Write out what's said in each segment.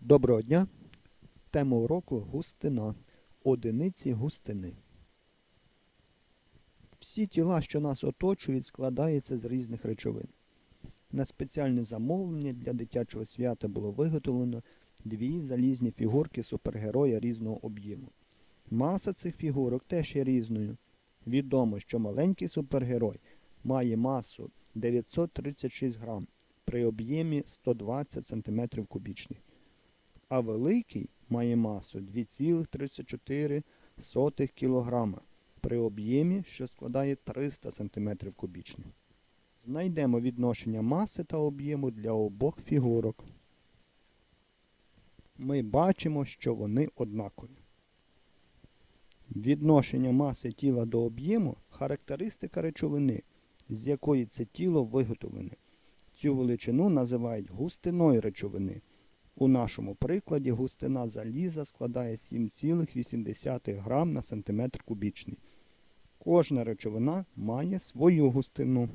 Доброго дня! Тема уроку густина. Одиниці густини. Всі тіла, що нас оточують, складаються з різних речовин. На спеціальне замовлення для дитячого свята було виготовлено дві залізні фігурки супергероя різного об'єму. Маса цих фігурок теж є різною. Відомо, що маленький супергерой має масу 936 грам при об'ємі 120 см кубічних а великий має масу 2,34 кг при об'ємі, що складає 300 см кубічних. Знайдемо відношення маси та об'єму для обох фігурок. Ми бачимо, що вони однакові. Відношення маси тіла до об'єму характеристика речовини, з якої це тіло виготовлене. Цю величину називають густиною речовини. У нашому прикладі густина заліза складає 7,8 грам на сантиметр кубічний. Кожна речовина має свою густину.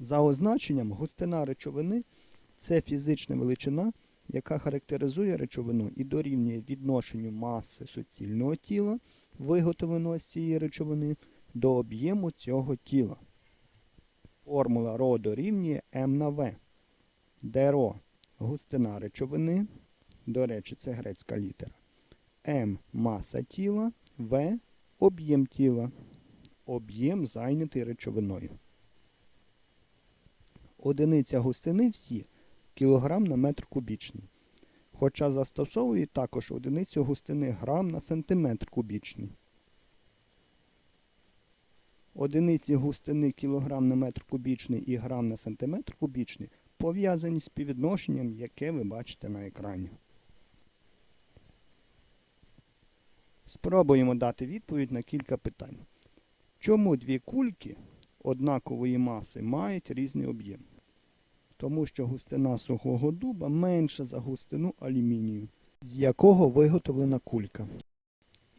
За означенням, густина речовини це фізична величина, яка характеризує речовину і дорівнює відношенню маси суцільного тіла, виготовленого з цієї речовини, до об'єму цього тіла. Формула ро дорівнює М на В де ро густина речовини, до речі, це грецька літера. М маса тіла, В об'єм тіла. Об'єм зайнятий речовиною. Одиниця густини всі кілограм на метр кубічний. Хоча застосовують також одиницю густини грам на сантиметр кубічний. Одиниці густини кілограм на метр кубічний і грам на сантиметр кубічний пов'язані з співвідношенням, яке ви бачите на екрані. Спробуємо дати відповідь на кілька питань. Чому дві кульки однакової маси мають різний об'єм? Тому що густина сухого дуба менша за густину алюмінію, з якого виготовлена кулька.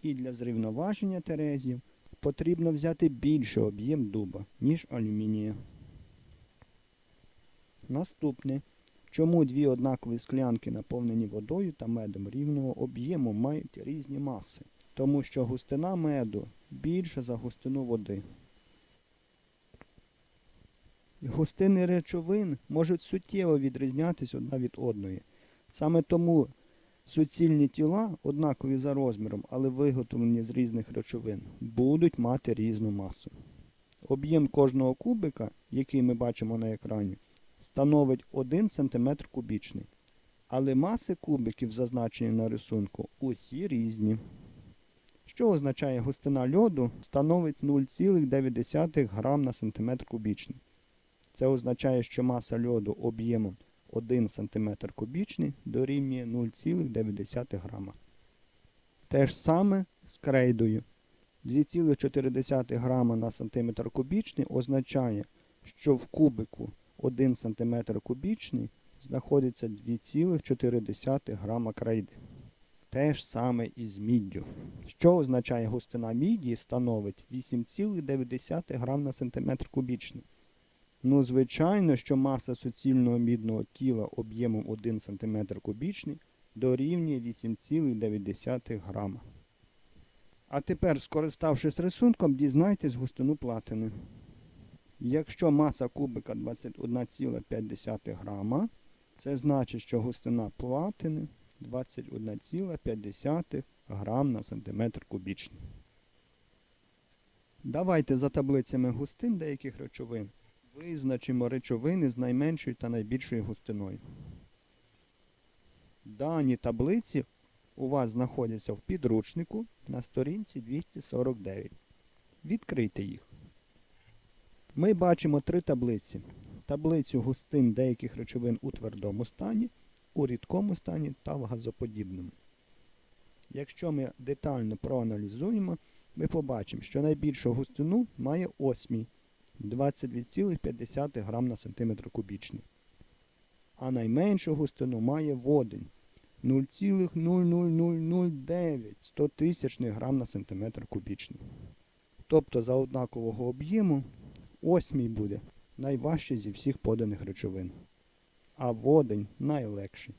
І для зрівноваження терезів потрібно взяти більший об'єм дуба, ніж алюмінія. Наступне. Чому дві однакові склянки, наповнені водою та медом рівного об'єму, мають різні маси? Тому що густина меду більша за густину води. Густини речовин можуть суттєво відрізнятися одна від одної. Саме тому суцільні тіла, однакові за розміром, але виготовлені з різних речовин, будуть мати різну масу. Об'єм кожного кубика, який ми бачимо на екрані, становить 1 см кубічний. Але маси кубиків, зазначені на рисунку, усі різні. Що означає густина льоду становить 0,9 грам на сантиметр кубічний. Це означає, що маса льоду об'ємом 1 см кубічний дорівнює 0,9 грама. Те ж саме з крейдою. 2,4 грама на сантиметр кубічний означає, що в кубику 1 см кубічний знаходиться 2,4 грама крейди. Те ж саме і з міддю. Що означає густина міді становить 8,9 грам на сантиметр кубічний. Ну, звичайно, що маса суцільного мідного тіла об'ємом 1 см кубічний дорівнює 8,9 грама. А тепер, скориставшись рисунком, дізнайтесь густину платини. Якщо маса кубика 21,5 грама, це значить, що густина платини 21,5 грам на сантиметр кубічний. Давайте за таблицями густин деяких речовин визначимо речовини з найменшою та найбільшою густиною. Дані таблиці у вас знаходяться в підручнику на сторінці 249. Відкрийте їх. Ми бачимо три таблиці. Таблицю густин деяких речовин у твердому стані, у рідкому стані та в газоподібному. Якщо ми детально проаналізуємо, ми побачимо, що найбільшу густину має осмій 22,5 грам на сантиметр кубічний. А найменшу густину має водень 0,00009 100 грам на сантиметр кубічний. Тобто за однакового об'єму Осьмій буде найважчий зі всіх поданих речовин. а водень найлегший.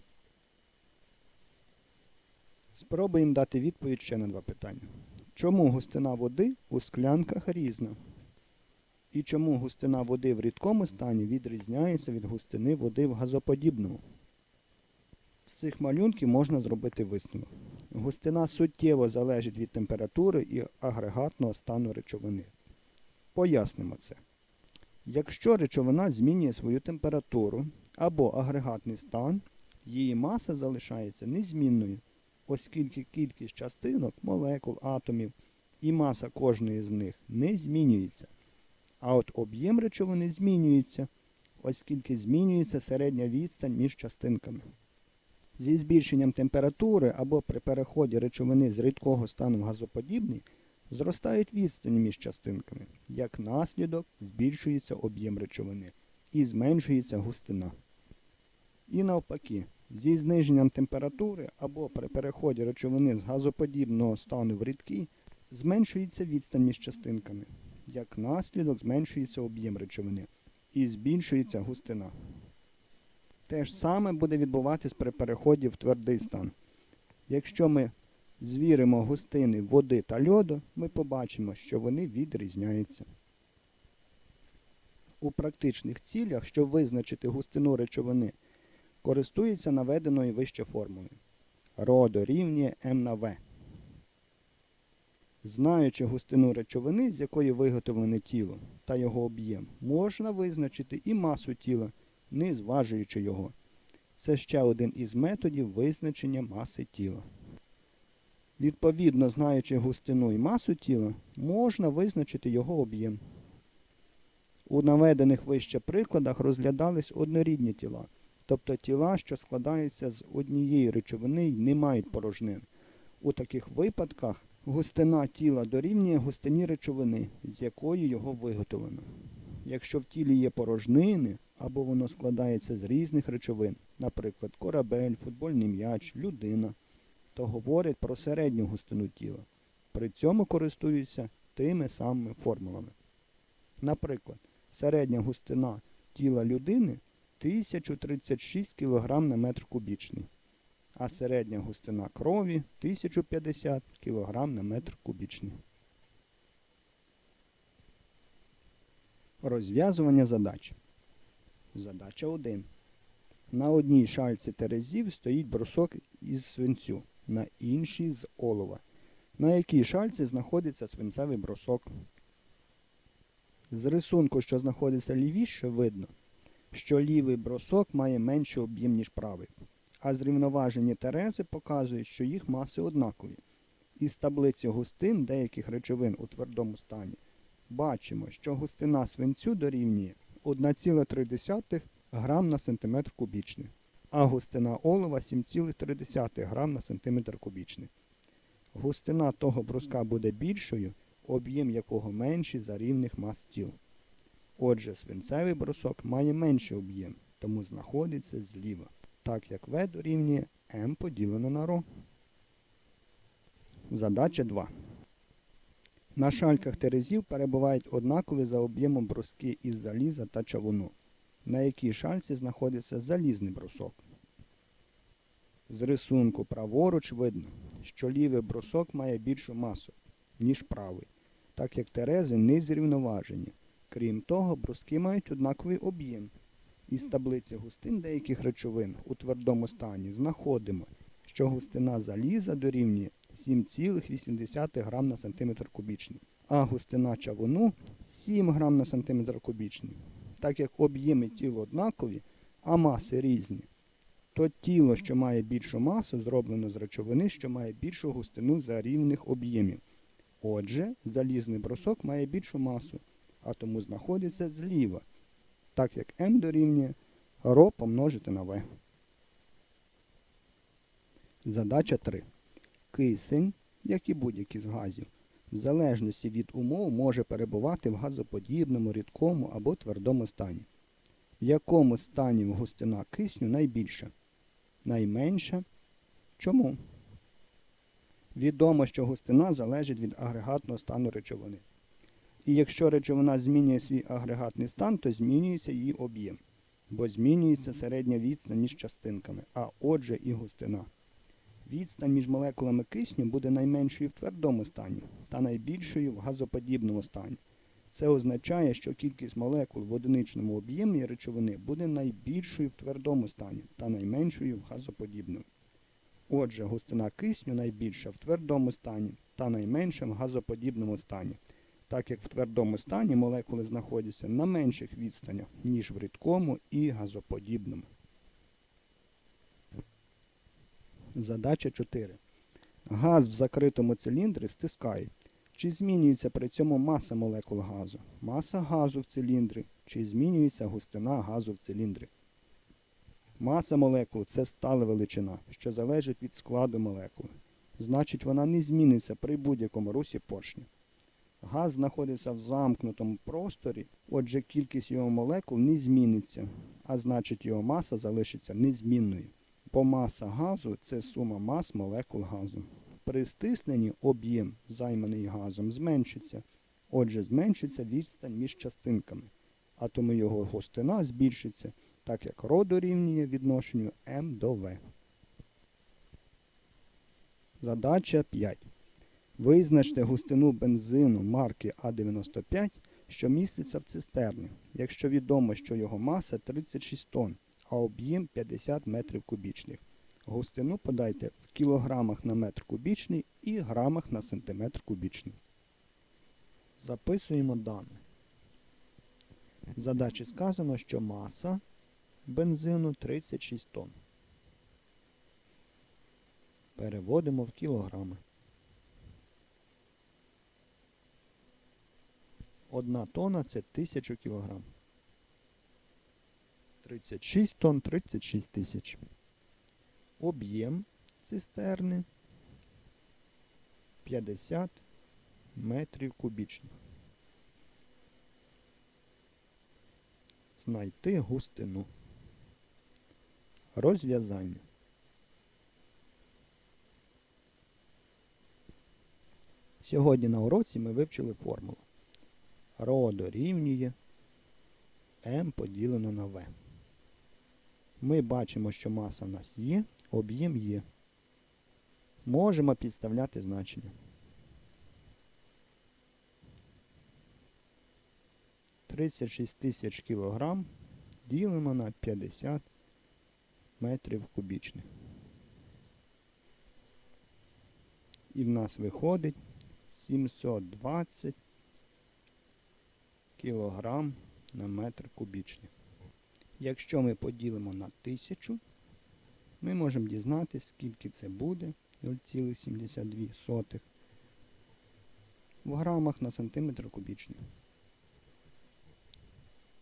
Спробуємо дати відповідь ще на два питання. Чому густина води у склянках різна? І чому густина води в рідкому стані відрізняється від густини води в газоподібному? З цих малюнків можна зробити висновок. Густина суттєво залежить від температури і агрегатного стану речовини. Пояснимо це. Якщо речовина змінює свою температуру або агрегатний стан, її маса залишається незмінною, оскільки кількість частинок, молекул, атомів і маса кожної з них не змінюється. А от об'єм речовини змінюється, оскільки змінюється середня відстань між частинками. Зі збільшенням температури або при переході речовини з рідкого стану в газоподібний зростають відстані між частинками. Як наслідок збільшується об'єм речовини і зменшується густина. І навпаки, зі зниженням температури або при переході речовини з газоподібного стану в рідкий зменшується відстань між частинками. Як наслідок зменшується об'єм речовини і збільшується густина. Те ж саме буде відбуватись при переході в твердий стан. Якщо ми звіримо густини води та льоду, ми побачимо, що вони відрізняються. У практичних цілях, щоб визначити густину речовини, користується наведеною вище формулою. Ро дорівнює М на В. Знаючи густину речовини, з якої виготовлене тіло та його об'єм, можна визначити і масу тіла, не зважуючи його. Це ще один із методів визначення маси тіла. Відповідно, знаючи густину і масу тіла, можна визначити його об'єм. У наведених вище прикладах розглядались однорідні тіла, тобто тіла, що складаються з однієї речовини і не мають порожнин. У таких випадках густина тіла дорівнює густині речовини, з якої його виготовлено. Якщо в тілі є порожнини, або воно складається з різних речовин, наприклад, корабель, футбольний м'яч, людина, то говорять про середню густину тіла. При цьому користуються тими самими формулами. Наприклад, середня густина тіла людини 1036 кг на метр кубічний, а середня густина крові 1050 кг на метр кубічний. Розв'язування задач. Задача 1. На одній шальці терезів стоїть брусок із свинцю, на іншій з олова. На якій шальці знаходиться свинцевий брусок. З рисунку, що знаходиться лівіше, видно, що лівий брусок має менший об'єм, ніж правий. А зрівноважені терези показують, що їх маси однакові. Із таблиці густин деяких речовин у твердому стані бачимо, що густина свинцю дорівнює 1,3 грам на сантиметр кубічний, а густина олова 7,3 грам на сантиметр кубічний. Густина того бруска буде більшою, об'єм якого менший за рівних мас тіл. Отже, свинцевий брусок має менший об'єм, тому знаходиться зліва, так як В дорівнює М поділено на Ро. Задача 2. На шальках терезів перебувають однакові за об'ємом бруски із заліза та чавуну, на якій шальці знаходиться залізний брусок. З рисунку праворуч видно, що лівий брусок має більшу масу, ніж правий, так як терези не зрівноважені. Крім того, бруски мають однаковий об'єм. Із таблиці густин деяких речовин у твердому стані знаходимо, що густина заліза дорівнює 7,8 грам на сантиметр кубічний, а густина чавуну 7 грам на сантиметр кубічний. Так як об'єми тіл однакові, а маси різні, то тіло, що має більшу масу, зроблено з речовини, що має більшу густину за рівних об'ємів. Отже, залізний брусок має більшу масу, а тому знаходиться зліва, так як М дорівнює ро помножити на В. Задача 3. Кисень, як і будь-який з газів, в залежності від умов може перебувати в газоподібному, рідкому або твердому стані. В якому стані густина кисню найбільша? Найменша? Чому? Відомо, що густина залежить від агрегатного стану речовини. І якщо речовина змінює свій агрегатний стан, то змінюється її об'єм. бо змінюється середня відстань між частинками, а отже і густина. Відстань між молекулами кисню буде найменшою в твердому стані та найбільшою в газоподібному стані. Це означає, що кількість молекул в одиничному об'ємі речовини буде найбільшою в твердому стані та найменшою в газоподібному. Отже, густина кисню найбільша в твердому стані та найменша в газоподібному стані, так як в твердому стані молекули знаходяться на менших відстанях, ніж в рідкому і газоподібному. Задача 4. Газ в закритому циліндрі стискають. Чи змінюється при цьому маса молекул газу? Маса газу в циліндрі, чи змінюється густина газу в циліндрі? Маса молекул це стала величина, що залежить від складу молекули. Значить, вона не зміниться при будь-якому русі поршня. Газ знаходиться в замкнутому просторі, отже кількість його молекул не зміниться, а значить його маса залишиться незмінною. Бо маса газу це сума мас молекул газу. При стисненні об'єм, займаний газом, зменшиться. Отже, зменшиться відстань між частинками, а тому його густина збільшиться, так як ρ дорівнює відношенню М до В. Задача 5. Визначте густину бензину марки А95, що міститься в цистерні, якщо відомо, що його маса 36 тонн, а об'єм 50 метрів кубічних. Густину подайте в кілограмах на метр кубічний і грамах на сантиметр кубічний. Записуємо дане. В задачі сказано, що маса бензину 36 тонн. Переводимо в кілограми. Одна тонна це 1000 кілограм. 36 тонн 36 тисяч. Об'єм цистерни 50 метрів кубічних. Знайти густину. Розв'язання. Сьогодні на уроці ми вивчили формулу. Ро дорівнює М поділено на В. Ми бачимо, що маса в нас є, об'єм є. Можемо підставляти значення. 36 тисяч кілограм ділимо на 50 метрів кубічних. І в нас виходить 720 кілограм на метр кубічний. Якщо ми поділимо на 1000, ми можемо дізнатися, скільки це буде 0,72 в грамах на сантиметр кубічний.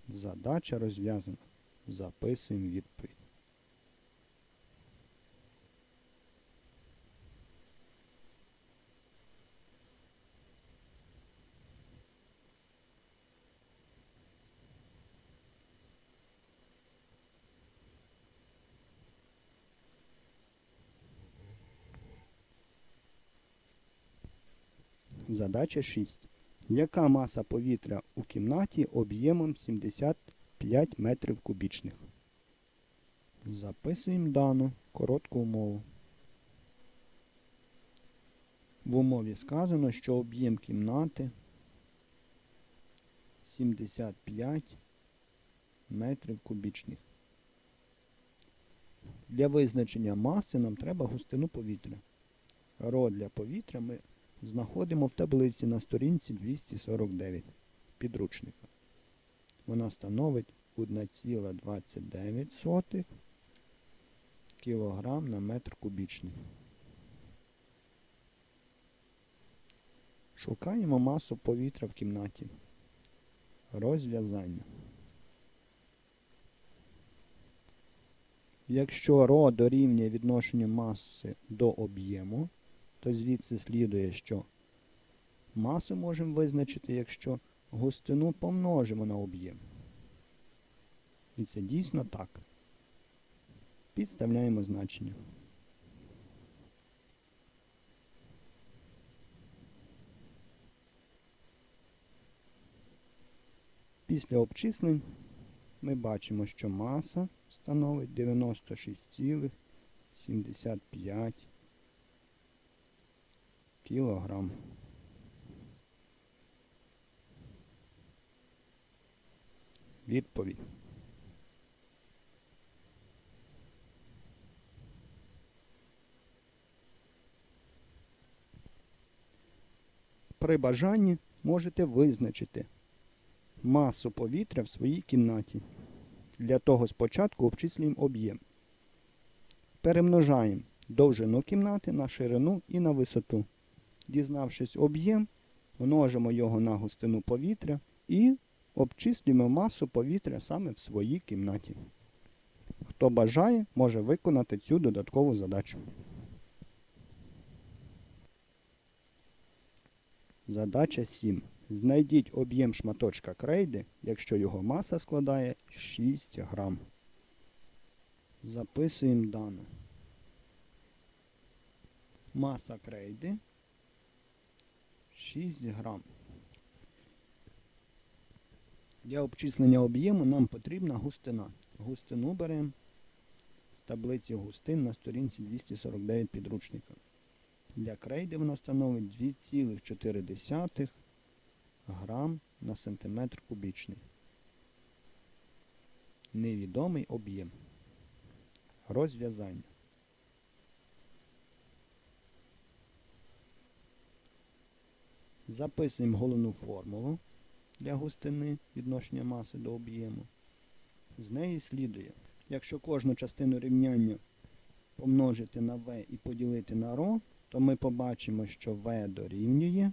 Задача розв'язана. Записуємо відповідь. Задача 6. Яка маса повітря у кімнаті об'ємом 75 метрів кубічних? Записуємо дану коротку умову. В умові сказано, що об'єм кімнати 75 метрів кубічних. Для визначення маси нам треба густину повітря. Ро для повітря ми знаходимо в таблиці на сторінці 249 підручника. Вона становить 1,29 кг на метр кубічний. Шукаємо масу повітря в кімнаті. Розв'язання. Якщо ро дорівнює відношенню маси до об'єму, то звідси слідує, що масу можемо визначити, якщо густину помножимо на об'єм. І це дійсно так. Підставляємо значення. Після обчислень ми бачимо, що маса становить 96,75 кілограм. Відповідь. При бажанні можете визначити масу повітря в своїй кімнаті. Для того спочатку обчислюємо об'єм. Перемножаємо довжину кімнати на ширину і на висоту. Дізнавшись об'єм, множимо його на густину повітря і обчислюємо масу повітря саме в своїй кімнаті. Хто бажає, може виконати цю додаткову задачу. Задача 7. Знайдіть об'єм шматочка крейди, якщо його маса складає 6 грам. Записуємо дане. Маса крейди 6 грам. Для обчислення об'єму нам потрібна густина. Густину беремо з таблиці густин на сторінці 249 підручника. Для крейди вона становить 2,4 грам на сантиметр кубічний. Невідомий об'єм. Розв'язання. Записуємо головну формулу для густини відношення маси до об'єму. З неї слідує, якщо кожну частину рівняння помножити на v і поділити на ρ, то ми побачимо, що v дорівнює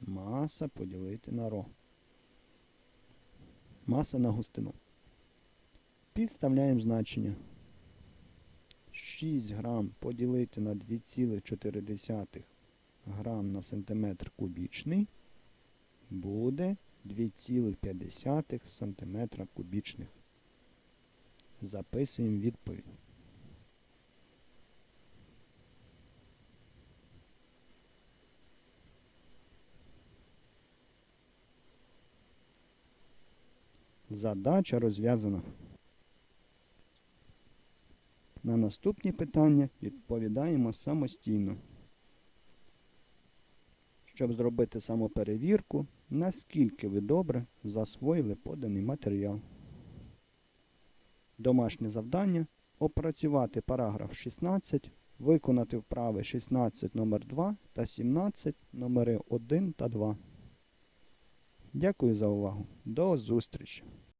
маса поділити на ρ. Маса на густину. Підставляємо значення. 6 грам поділити на 2,4 грам на сантиметр кубічний буде 2,5 см кубічних. Записуємо відповідь. Задача розв'язана. На наступні питання відповідаємо самостійно. Щоб зробити самоперевірку, наскільки ви добре засвоїли поданий матеріал. Домашнє завдання опрацювати параграф 16, виконати вправи 16 номер 2 та 17 номери 1 та 2. Дякую за увагу. До зустрічі!